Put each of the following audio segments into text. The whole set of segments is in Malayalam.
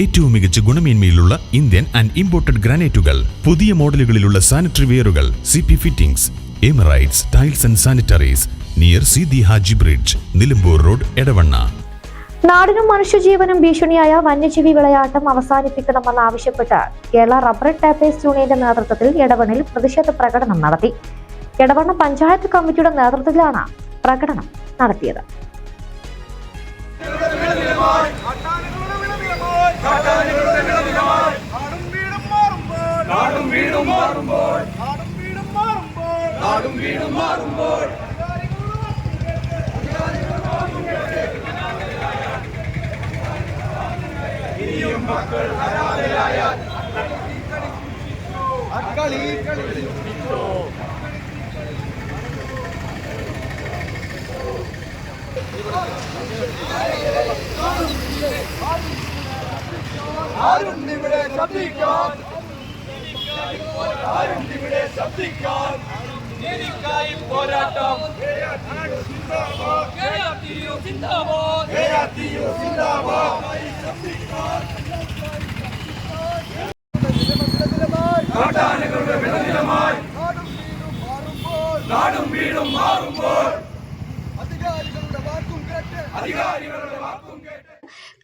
ഏറ്റവും മികച്ച ഗുണമേന്മയിലുള്ള ഇന്ത്യൻ ആൻഡ് ഇമ്പോർട്ടഡ് ഗ്രാനൈറ്റുകൾ പുതിയ മോഡലുകളിലുള്ള sanitary വെയറുകൾ C P fittings Emirates tiles and sanitaries near Seethi Haji bridge Nilambur road Edavanna. നാടിനും മനുഷ്യജീവനും ഭീഷണിയായ വന്യജീവി വിളയാട്ടം അവസാനിപ്പിക്കണമെന്നാവശ്യപ്പെട്ട് കേരള റബ്ബർ ടാപ്പേഴ്സ് യൂണിയന്റെ നേതൃത്വത്തിൽ എടവണ്ണിൽ പ്രതിഷേധ പ്രകടനം നടത്തി. എടവണ്ണ പഞ്ചായത്ത് കമ്മിറ്റിയുടെ നേതൃത്വത്തിലാണ് പ്രകടനം നടത്തിയത് നാടും വീടും മാറുമ്പോൾ നാടും വീടും മാറുമ്പോൾ. നാടും വീടും മാറുമ്പോൾ. ഇനിയും മക്കൾ അനാഥരായാൽ അക്കളി കളിച്ചോ ആരും ഇവിടെ ശബ്ദിക്കാൻ ആരും ഇവിടെ ശബ്ദിക്കാൻ നീതിക്കായി പോരാട്ടം സിന്ദാബാദ് കാട്ടാനകളുടെ വിളനിലമായി നാടും വീടും മാറുമ്പോൾ അധികാരികളുടെ വാക്കും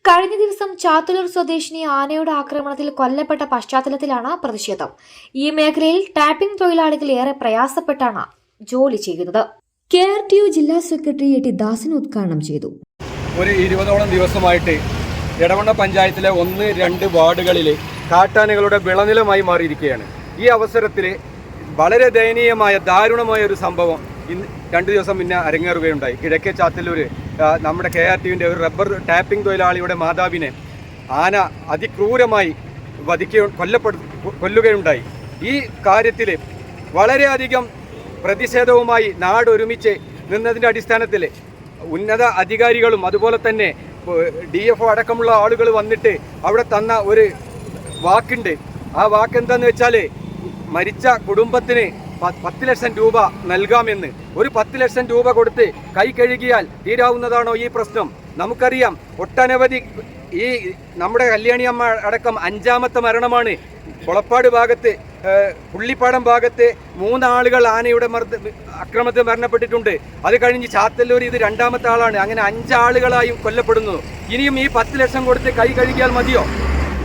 കഴിഞ്ഞ ദിവസം ചാത്തുലൂർ സ്വദേശിനി ആനയുടെ ആക്രമണത്തിൽ കൊല്ലപ്പെട്ട പശ്ചാത്തലത്തിലാണ് പ്രതിഷേധം. ഈ മേഖലയിൽ ടാപ്പിംഗ് തൊഴിലാളികൾ ഏറെ പ്രയാസപ്പെട്ടാണ് ജോലി ചെയ്യുന്നത്. കെ ആർ ടി യു ജില്ലാ സെക്രട്ടറി എ ടി ദാസൻ ഉദ്ഘാടനം ചെയ്തു. ഒരു ഇരുപതോളം ദിവസമായിട്ട് എടവണ്ണ പഞ്ചായത്തിലെ ഒന്ന് രണ്ട് വാർഡുകളിലെ കാട്ടാനകളുടെ വിളനിലമായി മാറിയിരിക്കുകയാണ്. ഈ അവസരത്തിൽ വളരെ ദയനീയമായ ദാരുണമായ ഒരു സംഭവം ഇന്ന് രണ്ട് ദിവസം മുന്നേ അരങ്ങേറുകയുണ്ടായി. കിഴക്കേ ചാത്തല്ലൂർ ആ, നമ്മുടെ കെ ആർ ടിവിന്റെ ഒരു റബ്ബർ ടാപ്പിംഗ് തൊഴിലാളിയുടെ മാതാവിനെ ആന അതിക്രൂരമായി വധിക്ക കൊല്ലപ്പെടു കൊല്ലുകയുണ്ടായി. ഈ കാര്യത്തിൽ വളരെയധികം പ്രതിഷേധവുമായി നാടൊരുമിച്ച് നിന്നതിന്റെ അടിസ്ഥാനത്തിൽ ഉന്നത അധികാരികളും അതുപോലെ തന്നെ ഡി എഫ് അടക്കമുള്ള ആളുകൾ വന്നിട്ട് അവിടെ തന്ന ഒരു വാക്കുണ്ട്. ആ വാക്ക് എന്താന്ന് വെച്ചാൽ മരിച്ച കുടുംബത്തിന് പത്ത് ലക്ഷം രൂപ നൽകാമെന്ന്. ഒരു പത്ത് ലക്ഷം രൂപ കൊടുത്ത് കൈ കഴുകിയാൽ തീരാവുന്നതാണോ ഈ പ്രശ്നം? നമുക്കറിയാം ഒട്ടനവധി ഈ നമ്മുടെ കല്യാണിയമ്മ അടക്കം അഞ്ചാമത്തെ മരണമാണ്. കൊളപ്പാട് ഭാഗത്ത് പുള്ളിപ്പാടം ഭാഗത്ത് മൂന്നാളുകൾ ആനയുടെ മർദ്ദ അക്രമത്തിൽ മരണപ്പെട്ടിട്ടുണ്ട്. അത് കഴിഞ്ഞ് ചാത്തല്ലൂർ ഇത് രണ്ടാമത്തെ ആളാണ്. അങ്ങനെ അഞ്ചാളുകളായും കൊല്ലപ്പെടുന്നു. ഇനിയും ഈ പത്ത് ലക്ഷം കൊടുത്ത് കൈ കഴുകിയാൽ മതിയോ?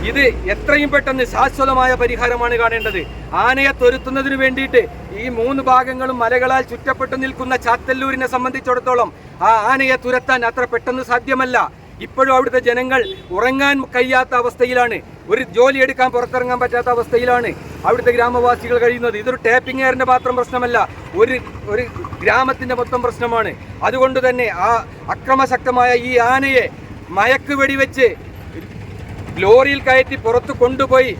ഇത് എത്രയും പെട്ടെന്ന് ശാശ്വതമായ പരിഹാരമാണ് കാണേണ്ടത്. ആനയെ തൊരുത്തുന്നതിന് വേണ്ടിയിട്ട് ഈ മൂന്ന് ഭാഗങ്ങളും മലകളാൽ ചുറ്റപ്പെട്ടു നിൽക്കുന്ന ചാത്തല്ലൂരിനെ സംബന്ധിച്ചിടത്തോളം ആ ആനയെ തുരത്താൻ അത്ര പെട്ടെന്ന് സാധ്യമല്ല. ഇപ്പോഴും അവിടുത്തെ ജനങ്ങൾ ഉറങ്ങാൻ കഴിയാത്ത അവസ്ഥയിലാണ്. ഒരു ജോലി എടുക്കാൻ പുറത്തിറങ്ങാൻ പറ്റാത്ത അവസ്ഥയിലാണ് അവിടുത്തെ ഗ്രാമവാസികൾ കഴിയുന്നത്. ഇതൊരു ടാപ്പിംഗ് എയറിന്റെ മാത്രം പ്രശ്നമല്ല ഒരു ഒരു ഗ്രാമത്തിന്റെ മൊത്തം പ്രശ്നമാണ്. അതുകൊണ്ട് തന്നെ ആ അക്രമശക്തമായ ഈ ആനയെ മയക്ക് വെച്ച് ലോറിയിൽ കയറ്റി പുറത്തു കൊണ്ടുപോയി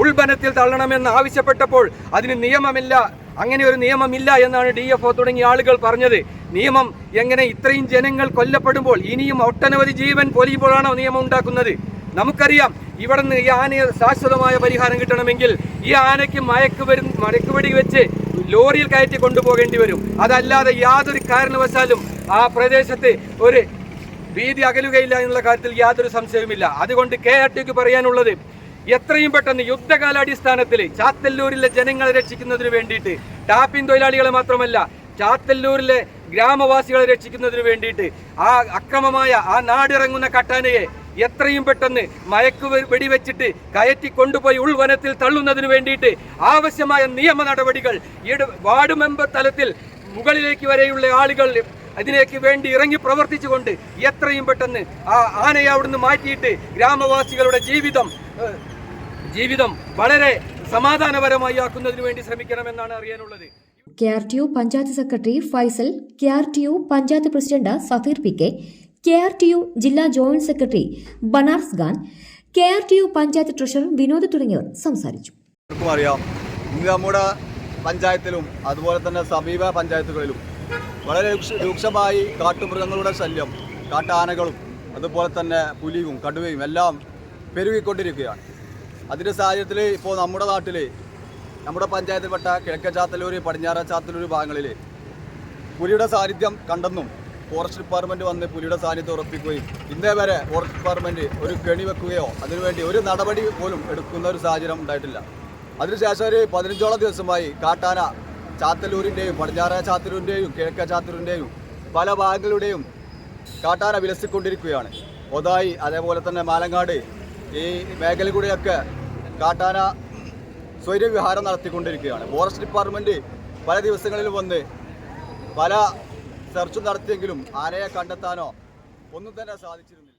ഉൾബനത്തിൽ തള്ളണമെന്ന് ആവശ്യപ്പെട്ടപ്പോൾ അതിന് നിയമമില്ല. അങ്ങനെ ഒരു നിയമമില്ല എന്നാണ് ഡി എഫ് ഒ തുടങ്ങിയ ആളുകൾ പറഞ്ഞത്. നിയമം എങ്ങനെ ഇത്രയും ജനങ്ങൾ കൊല്ലപ്പെടുമ്പോൾ ഇനിയും ഒട്ടനവധി ജീവൻ പൊലിയുമ്പോഴാണോ നിയമം ഉണ്ടാക്കുന്നത്? നമുക്കറിയാം ഇവിടെ നിന്ന് ഈ ആനയെ ശാശ്വതമായ പരിഹാരം കിട്ടണമെങ്കിൽ ഈ ആനയ്ക്ക് മയക്ക് വരും മയക്കുവെടി വെച്ച് ലോറിയിൽ കയറ്റി കൊണ്ടുപോകേണ്ടി വരും. അതല്ലാതെ യാതൊരു കാരണവശാലും ആ പ്രദേശത്ത് ഒരു ഭീതി അകലുകയില്ല എന്നുള്ള കാര്യത്തിൽ യാതൊരു സംശയവുമില്ല. അതുകൊണ്ട് കെ ആർ ടിക്ക് പറയാനുള്ളത് എത്രയും പെട്ടെന്ന് യുദ്ധകാലാടിസ്ഥാനത്തിൽ ചാത്തല്ലൂരിലെ ജനങ്ങളെ രക്ഷിക്കുന്നതിന് വേണ്ടിയിട്ട് ടാപ്പിംഗ് തൊഴിലാളികളെ മാത്രമല്ല ചാത്തല്ലൂരിലെ ഗ്രാമവാസികളെ രക്ഷിക്കുന്നതിന് വേണ്ടിയിട്ട് ആ അക്രമമായ ആ നാടിറങ്ങുന്ന കട്ടാനയെ എത്രയും പെട്ടെന്ന് മയക്കു വെടിവെച്ചിട്ട് കയറ്റി കൊണ്ടുപോയി ഉൾവനത്തിൽ തള്ളുന്നതിന് വേണ്ടിയിട്ട് ആവശ്യമായ നിയമ നടപടികൾ വാർഡ് മെമ്പർ തലത്തിൽ മുകളിലേക്ക് വരെയുള്ള ആളുകൾ അതിലേക്ക് വേണ്ടി ഇറങ്ങി പ്രവർത്തിച്ചുകൊണ്ട് എത്രയും പെട്ടെന്ന് ആ ആനയെ അവിടുന്ന് മാറ്റിയിട്ട് ഗ്രാമവാസികളുടെ ജീവിതം ജീവിതം വളരെ സമാധാനപരമായി ആക്കുന്നതിന് വേണ്ടി ശ്രമിക്കണമെന്നാണ് അറിയാനുള്ളത്. K R T U panchayat secretary Faisal K R T U panchayat president Safeer P K K R T U ജില്ലാ joint secretary Banaras Khan K R T U panchayat treasurer Vinod തുടങ്ങിയവർ സംസാരിച്ചു. അറിയാം. നമ്മുടെ പഞ്ചായത്തിലും അതുപോലെ തന്നെ സമീപ പഞ്ചായത്തുകളിലും വളരെ രൂക്ഷ- രൂക്ഷമായി കാട്ടുമൃഗങ്ങളുടെ ശല്യം കാട്ടാനകളും അതുപോലെ തന്നെ പുലിയും കടുവയും എല്ലാം പെരുകിക്കൊണ്ടിരിക്കുകയാണ്. അതിന്റെ സാഹചര്യത്തിൽ ഇപ്പോൾ നമ്മുടെ നാട്ടിൽ നമ്മുടെ പഞ്ചായത്തിൽപ്പെട്ട കിഴക്കൻ ചാത്തലൂർ പടിഞ്ഞാറ ചാത്തലൂർ ഭാഗങ്ങളിൽ പുലിയുടെ സാന്നിധ്യം കണ്ടെന്നും ഫോറസ്റ്റ് ഡിപ്പാർട്ട്മെന്റ് വന്ന് പുലിയുടെ സാന്നിധ്യം ഉറപ്പിക്കുകയും ഇന്നേ വരെ ഫോറസ്റ്റ് ഡിപ്പാർട്ട്മെന്റ് ഒരു കെണി വെക്കുകയോ അതിനുവേണ്ടി ഒരു നടപടി പോലും എടുക്കുന്ന ഒരു സാഹചര്യം ഉണ്ടായിട്ടില്ല. അതിനുശേഷം ഒരു പതിനഞ്ചോളം ദിവസമായി കാട്ടാന ചാത്തലൂരിന്റെയും പടിഞ്ഞാറ ചാത്തലൂരിന്റെയും കിഴക്ക ചാത്തലൂരിന്റെയും പല ഭാഗങ്ങളുടെയും കാട്ടാന വിലസിക്കൊണ്ടിരിക്കുകയാണ്. ഒതായി അതേപോലെ തന്നെ മാലങ്ങാട് ഈ മേഖല കൂടെയൊക്കെ കാട്ടാന സ്വൈര്യവിഹാരം നടത്തിക്കൊണ്ടിരിക്കുകയാണ്. ഫോറസ്റ്റ് ഡിപ്പാർട്ട്മെന്റ് പല ദിവസങ്ങളിലും വന്ന് പല സെർച്ചും നടത്തിയെങ്കിലും ആനയെ കണ്ടെത്താനോ ഒന്നും തന്നെ സാധിച്ചിരുന്നില്ല.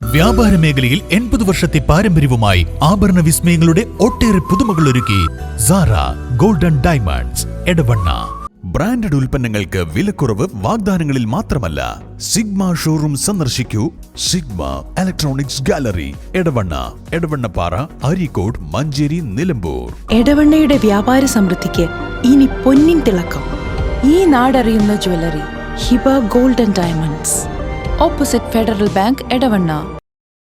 വ്യാപാര മേഖലയിൽ എൺപത് വർഷത്തെ പാരമ്പര്യവുമായി ആഭരണ വിസ്മയങ്ങളുടെ ഒട്ടേറെ പുതുമകൾ ഒരുക്കി Sara. Golden diamonds Edavanna. Branded ഉൽപ്പന്നങ്ങൾക്ക് വിലക്കുറവ് വാഗ്ദാനങ്ങളിൽ മാത്രമല്ല. സിഗ്മ ഷോറൂം സന്ദർശിക്കൂ. Sigma electronics gallery Edavanna. Edavannappara Areekode Manjeri Nilambur. എടവണ്ണയുടെ വ്യാപാര സമൃദ്ധിക്ക് ഇനി പൊന്നിൻ തിളക്കം. ഈ നാടറിയുന്ന jewellery Hiba golden diamonds. Opposite federal bank Edavanna.